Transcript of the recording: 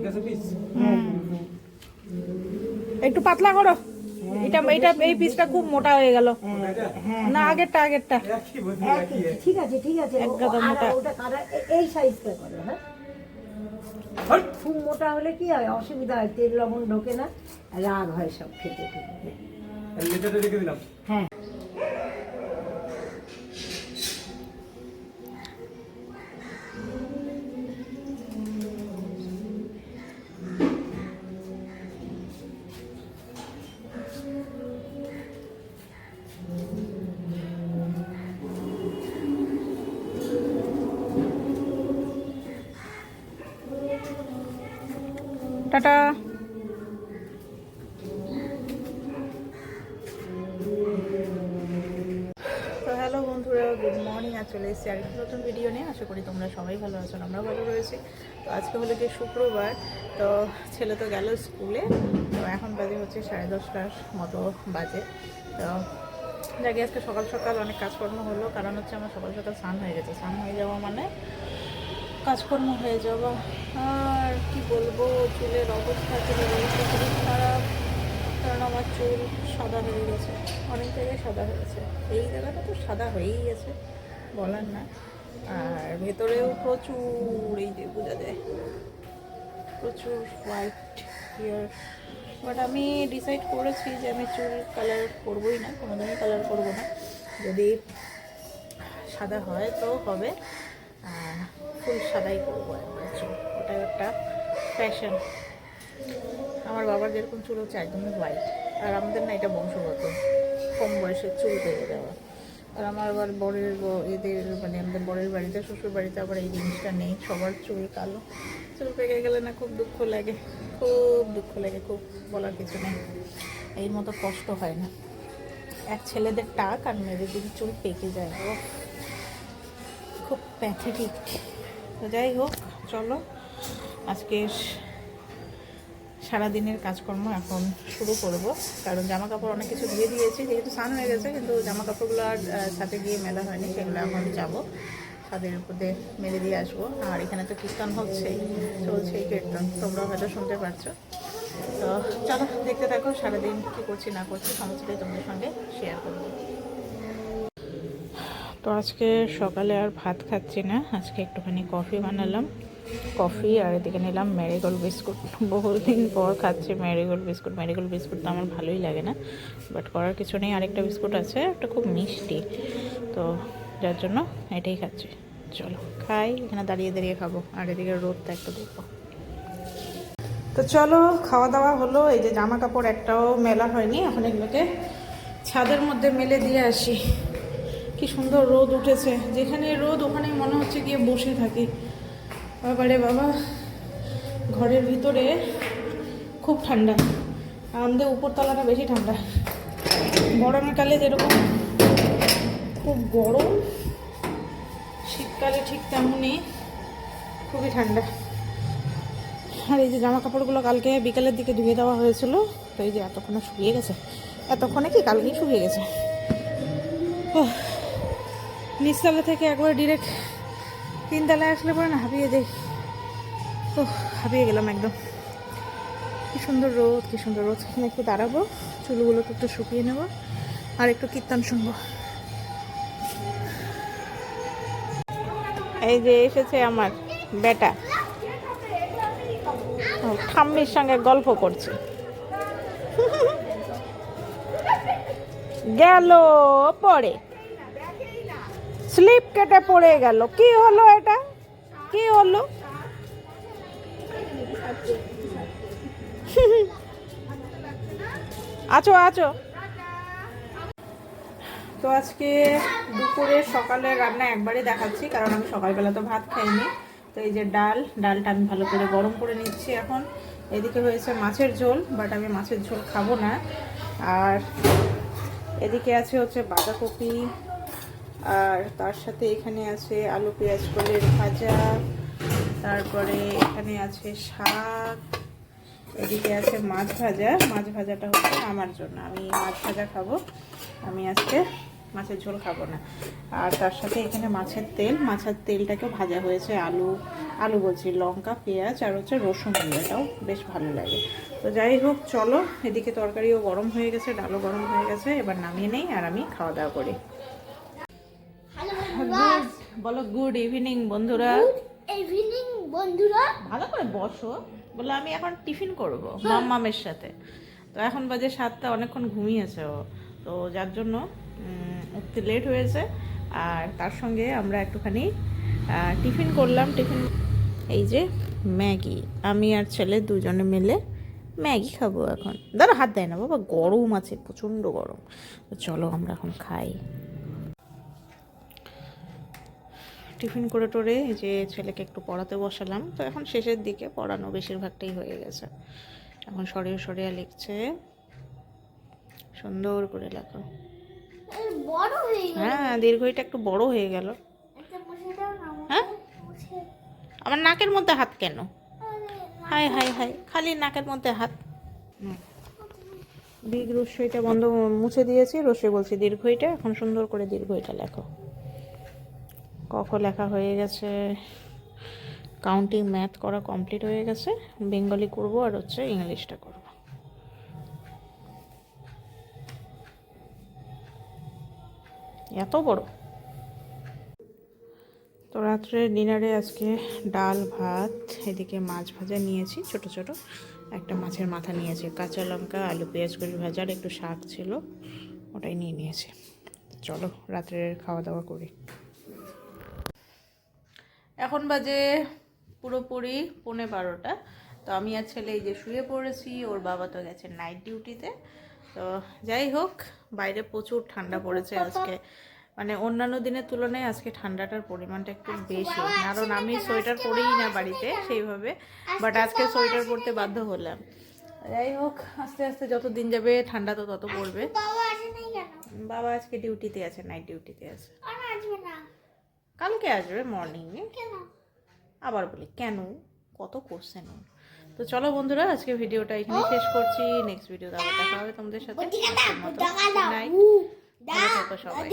ঠিক আছে পিস একটু পাতলা করো। এটা এটা এই পিসটা খুব মোটা হয়ে গেল। হ্যাঁ। না আগেরটা আগেরটা। একই ঠিক আছে ঠিক আছে। আর মোটা। এই সাইজটা করো হ্যাঁ! খুব মোটা হলে কি হয়? অসুবিধা হয় তেল লবণ ঢোকে না রাগ হয় সব খেতে। হ্যাঁ। টাটা। তো হ্যালো বন্ধুরা, গুড মর্নিং আর চলে এসেছি আরেকটি নতুন ভিডিও নিয়ে। আশা করি তোমরা সবাই ভালো আছো আমরা ভালো রয়েছি। তো আজকে হলো কি শুক্রবার, তো ছেলে তো গেল স্কুলে। তো এখন বাজে হচ্ছে সাড়ে দশটার মতো বাজে। তো যাকে, আজকে সকাল সকাল অনেক কাজকর্ম হলো। কারণ হচ্ছে আমার সকাল সকাল স্নান হয়ে গেছে। স্নান হয়ে যাওয়া মানে কাজকর্ম হয়ে যাওয়া। আর কি বলব, চুলের অবস্থা চুলের খুবই খারাপ। কারণ আমার চুল সাদা হয়ে গেছে, অনেক জায়গায় সাদা হয়েছে। এই জায়গাটা তো সাদা হয়েই গেছে, বলার না। আর ভেতরেও প্রচুর, এই যে বোঝা যায়, প্রচুর হোয়াইট হেয়ার বাট আমি ডিসাইড করেছি যে আমি চুল কালার করবোই না, কোনোদিনই কালার করব না। যদি সাদা হয় তো হবে। ফুল সাদাই করব একবার চুল ওটা একটা ফ্যাশন আমার বাবার যেরকম চুল হচ্ছে একদমই হোয়াইট আর আমাদের না এটা বংশগত। কম বয়সের চুল পেকে দেওয়া। আর আমার আবার বরের এদের মানে আমাদের বরের বাড়িতে, শ্বশুর বাড়িতে আবার এই জিনিসটা নেই। সবার চুল কালো। চুল পেকে গেলে না খুব দুঃখ লাগে। খুব দুঃখ লাগে, খুব বলার কিছু নেই। এই মতো কষ্ট হয় না। এক ছেলেদের টাক আর মেয়েদের যদি চুল পেকে যায় খুব প্যাথেটিক তো যাই হোক, চলো। আজকে সারাদিনের কাজকর্ম এখন শুরু করব, কারণ জামা কাপড় অনেক কিছু ধুয়ে দিয়েছি, যেহেতু স্নান হয়ে গেছে, কিন্তু জামা কাপড়গুলো আর সাথে গিয়ে মেলা হয়নি, সেগুলো এখন যাব। ছাদের উপর মেলে দিয়ে আসব। আর এখানে তো কীর্তন হচ্ছেই চলছেই কীর্তন, তোমরাও হয়তো শুনতে পাচ্ছ। তো চলো, দেখতে থাকো, সারাদিন কী করছি, না করছি, সমস্তটাই তোমাদের সঙ্গে শেয়ার করব। তো আজকে সকালে আর ভাত খাচ্ছি না। আজকে একটুখানি কফি বানালাম। কফি আর এদিকে নিলাম ম্যারিগোল্ড বিস্কুট। বহুদিন পর খাচ্ছি ম্যারিগোল্ড বিস্কুট। ম্যারিগোল্ড বিস্কুট তো আমার ভালোই লাগে না। বাট করার কিছু নেই। আরেকটা বিস্কুট আছে ওটা খুব মিষ্টি। তো যার জন্য এটাই খাচ্ছি। চলো, খাই। এখানে দাঁড়িয়ে দাঁড়িয়ে খাব। আর এদিকে রোদটা একটু দেখব। তো চলো খাওয়া দাওয়া হলো। এই যে জামা কাপড় একটাও মেলা হয়নি। এখন এগুলোকে ছাদের মধ্যে মেলে দিয়ে আসি। কি সুন্দর রোদ উঠেছে। যেখানে রোদ ওখানে মনে হচ্ছে গিয়ে বসে থাকি। বাবারে বাবা ঘরের ভিতরে খুব ঠান্ডা। আমাদের উপরতলাটা বেশি ঠান্ডা। গরমের কালে যেরকম খুব গরম শীতকালে ঠিক তেমনই খুবই ঠান্ডা। আর এই যে জামা কাপড়গুলো কালকে বিকালের দিকে ধুয়ে দেওয়া হয়েছিল তো এই যে এতক্ষণে শুকিয়ে গেছে। এতক্ষণে কি কালকেই শুকিয়ে গেছে? ওহ, নিচতলা থেকে একবার ডিরেক্ট তিনতলায় আসলে পরে না হাঁপিয়ে যাই। ও হাঁপিয়ে গেলাম একদম। কি সুন্দর রোদ, কি সুন্দর রোদ। এখানে একটু দাঁড়াবো চুলগুলোকে একটু শুকিয়ে নেব, আর একটু কীর্তন শুনব। এই যে এসেছে আমার বেটা। ঠাম্মির সঙ্গে গল্প করছে। গেল পরে। স্লিপ কেটে পড়ে গেল। কি হলো এটা? কি হলো? আছো আছো। তো আজকে দুপুরে সকালে রান্না একবারই দেখাচ্ছি, কারণ আমি সকালবেলা তো ভাত খাইনি। তো এই যে ডাল, ডালটা আমি ভালো করে গরম করে নিচ্ছি এখন। এদিকে হয়েছে মাছের ঝোল বাট আমি মাছের ঝোল খাব না। আর এদিকে আছে হচ্ছে বাঁধাকপি আর তার সাথে এখানে আছে আলু, পেঁয়াজ, কলের ভাজা, তারপরে এখানে আছে শাক, এদিকে আছে মাছ ভাজা। মাছ ভাজাটা হচ্ছে আমার জন্য। আমি মাছ ভাজা খাব। আমি আজকে মাছের ঝোল খাব না। আর তার সাথে এখানে মাছের তেল। মাছের তেলটাকেও ভাজা হয়েছে আলু আলু বলছি, লঙ্কা, পেঁয়াজ আর হচ্ছে রসুন এটাও বেশ ভালো লাগে। তো যাই হোক, চলো। এদিকে তরকারিও গরম হয়ে গেছে, ডালও গরম হয়ে গেছে। এবার নামিয়ে নেই আর আমি খাওয়া দাওয়া করি। বলো গুড ইভিনিং বন্ধুরা। ইভিনিং বন্ধুরা। ভালো করে বসো। বলে আমি এখন টিফিন করব মাম্মামের সাথে। তো এখন বাজে সাতটা অনেকক্ষণ ঘুমিয়েছে ও। তো যার জন্য উঠতে লেট হয়েছে। আর তার সঙ্গে আমরা একটুখানি টিফিন করলাম। টিফিন এই যে ম্যাগি। আমি আর ছেলে দুজনে মিলে ম্যাগি খাব এখন। দাঁড়া হাত দেয় না বাবা গরম আছে প্রচণ্ড গরম। তো চলো আমরা এখন খাই। টিফিন করে টোরে যে ছেলেকে একটু পড়াতে বসালাম। তো এখন শেষের দিকে পড়ানো বেশিরভাগটাই হয়ে গেছে। এখন সরিয়ে সরিয়ে লিখছে। সুন্দর করে লেখো। হয়ে দীর্ঘইটা একটু বড় হয়ে গেল। হ্যাঁ? আমার নাকের মধ্যে হাত কেন? হাই হাই হাই খালি নাকের মধ্যে হাত। দীর্ঘ রস্যইটা বন্ধ মুছে দিয়েছি রস্যই বলছি দীর্ঘইটা। এখন সুন্দর করে দীর্ঘইটা লেখো। কখ লেখা হয়ে গেছে। কাউন্টিং ম্যাথ করা কমপ্লিট হয়ে গেছে। বেঙ্গলি করব আর হচ্ছে ইংলিশটা করব। এত বড়। তো রাত্রে ডিনারে আজকে ডাল, ভাত, এদিকে মাছ ভাজা নিয়েছি, ছোট ছোট। একটা মাছের মাথা নিয়েছি। কাঁচা লঙ্কা, আলু, পেঁয়াজ করি ভাজা আর একটু শাক ছিল, ওটাই নিয়ে নিয়েছি। চলো রাত্রের খাওয়া দাওয়া করি। এখন বাজে পুরোপুরি পৌনে বারোটা। তো আমি আর ছেলে এই যে শুয়ে পড়েছি ওর বাবা তো গেছে নাইট ডিউটিতে তো যাই হোক বাইরে প্রচুর ঠান্ডা পড়েছে আজকে। মানে অন্যান্য দিনের তুলনায় আজকে ঠান্ডাটার পরিমাণটা একটু বেশি। কারণ আমি সোয়েটার পরেই না বাড়িতে সেইভাবে বাট আজকে সোয়েটার পরতে বাধ্য হলাম। যাই হোক আস্তে আস্তে যত দিন যাবে ঠান্ডা তো তত পড়বে। বাবা আজকে ডিউটিতে আছে নাইট ডিউটিতে আছে। না? কালকে আসবে মর্নিংয়ে আবার বলি কেন? কত কোশ্চেন তো চলো বন্ধুরা আজকে ভিডিওটা এখানে শেষ করছি। নেক্সট ভিডিও আবার দেখা হবে তোমাদের সাথে। সবাই।